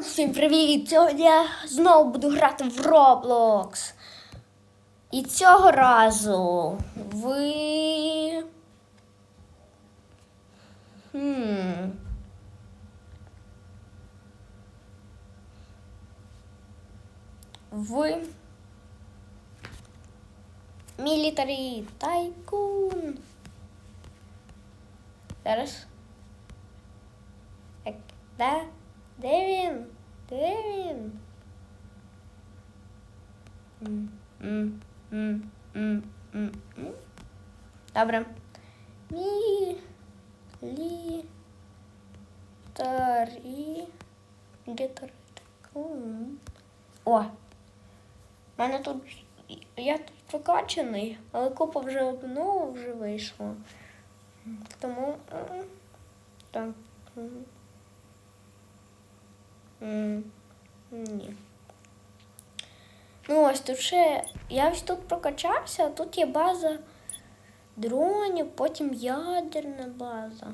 Всім привіт! Сьогодні я знову буду грати в Roblox. І цього разу ви. Хм. В Military Tycoon. Зараз. Як? Де? Де він? Де він? Добре. Мі. Лі. Тарі. Гітари. О. У мене тут. Я тут прокачаний, але купа вже обнову вже вийшла. Тому. Так. Ні. Ну ось тут ще. Я ось тут прокачався, а тут є база дронів, потім ядерна база.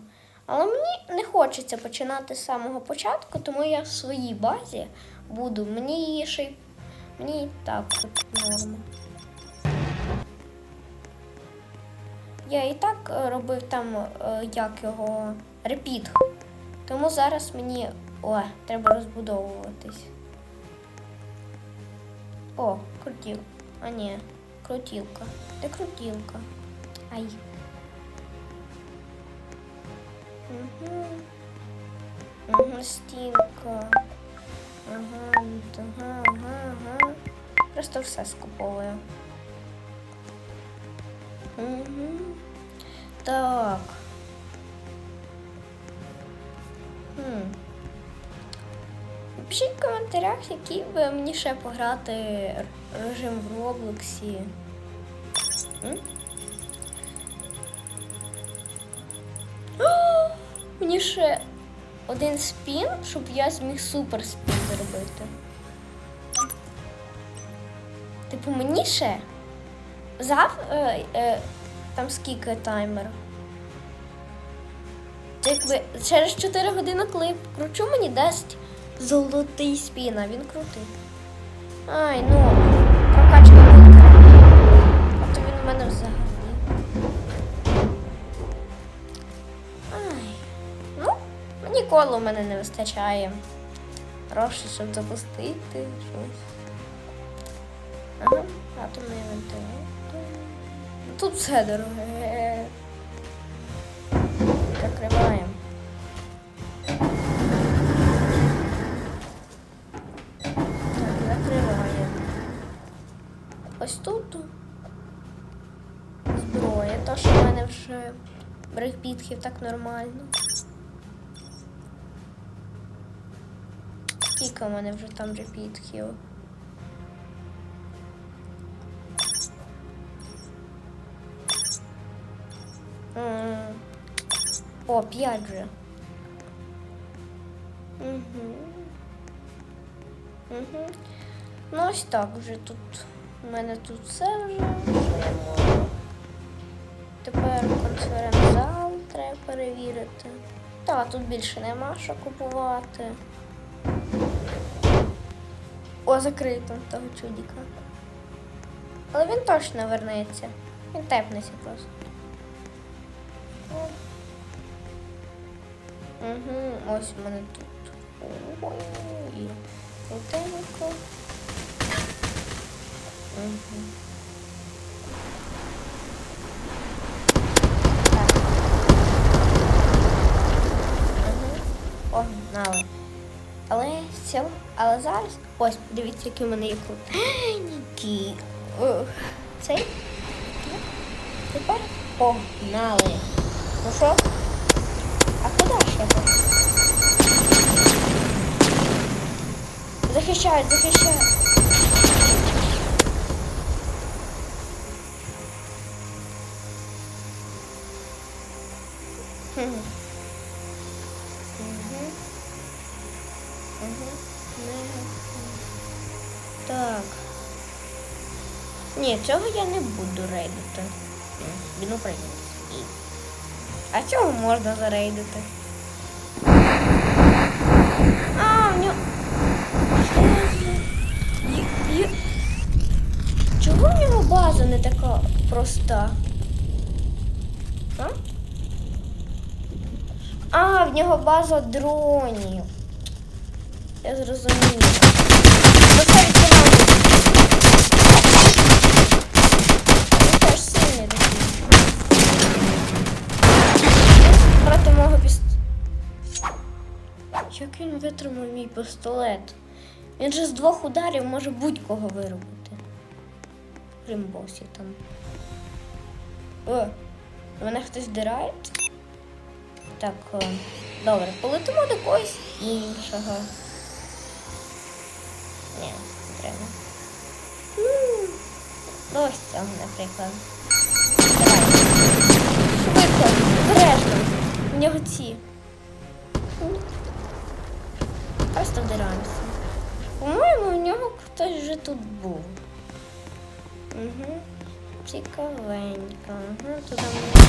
Але мені не хочеться починати з самого початку, тому я в своїй базі буду. Мені її ще й. Мені і так норма. Я і так е, робив там, е, як його, репіт. Тому зараз мені. О, треба розбудовуватись. О, крутіл. А ні, крутілка. Де крутілка? Ай. Угу. Угу, стінка. Ага, ага, ага, ага. Просто все скуповую. Угу. Так. Хм. Пишіть в коментарях, який би мені ще пограти режим в Роблоксі. Мені ще один спін, щоб я зміг супер спін зробити. Типу, мені ще зав е, е, там скільки таймер. Якби через 4 години, коли я кручу, мені дасть золотий спін, а він крутий. Ай, ну, прокачка буде. А то він у мене взагалі. Ай. Ну, мені коло в мене не вистачає. Грошей, щоб запустити щось. Ага, атомний вентилятор. Тут все дороге. Закриваємо. Ось тут зброя, то що в мене вже брейкбітхів так нормально. Скільки в мене вже там репітхів? О, п'ять же. Угу. Угу. Ну ось так вже тут. У мене тут все вже. Тепер конференц-зал треба перевірити. Та, тут більше нема що купувати. О, закрито того чудіка. Але він точно вернеться. Він тепнеться просто. Угу, ось у мене тут. Ой, крутенько. Погнали. Але все, але зараз. Ось, дивіться, які в мене є крутенькі. Ух, Цей. Тепер погнали. Ну що? А куди ще? Захищають, захищають. Так. Ні, цього я не буду рейдити. Він український. А цього можна зарейдити? А, в нього... Чого в нього база не така проста? А, в нього база дронів. Я такий. Проти мого піст... Як він витримав мій пістолет? Він же з двох ударів може будь-кого виробити. Крім босів там. О, мене хтось дирає? Так, е, добре, полетимо до когось іншого. Ні, не треба. Ну, цього, наприклад. Швидко, обережно. У нього ці. Просто вдираємося. По-моєму, у нього хтось вже тут був. Угу. Цікавенько. Угу, туди ми.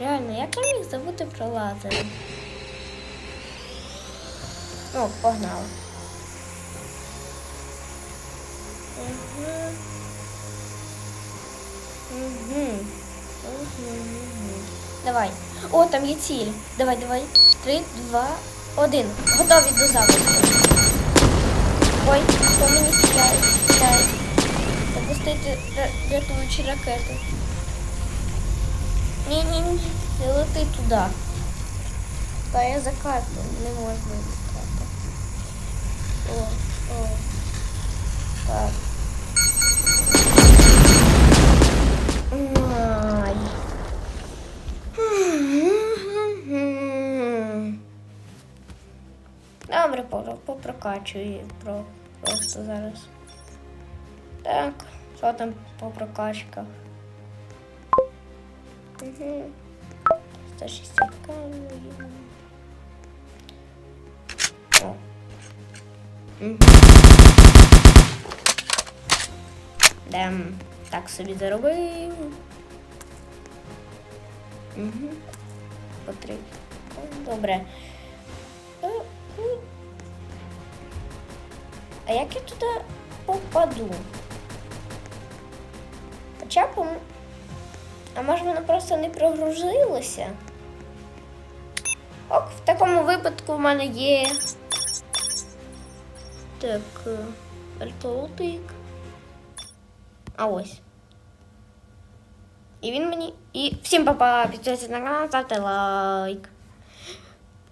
Реально, як я міг забути про лазери? Ну, погнали. Угу. Угу. Угу. Давай. О, там є ціль. Давай, давай. Три, два, один. Готові до запуску. Ой, хто мені стріляє? Стріляє. Запустити рятуючі ракети. Ні-ні-ні, не лети туди. Та я за карту, не можна літати. О, о. Так. Ай. Добре, попро- попрокачую про просто зараз. Так, що там по прокачках? Угу. 160 камерів. О. Угу. Дем. Так собі заробив. Угу. По. Добре. Е, ну. А як я туди попаду? Хоча б... А може воно просто не прогрузилося? Ок, в такому випадку в мене є. Так, е, альтоутик. А ось. І він мені. І всім па-па, підписуйтесь на канал, ставте лайк.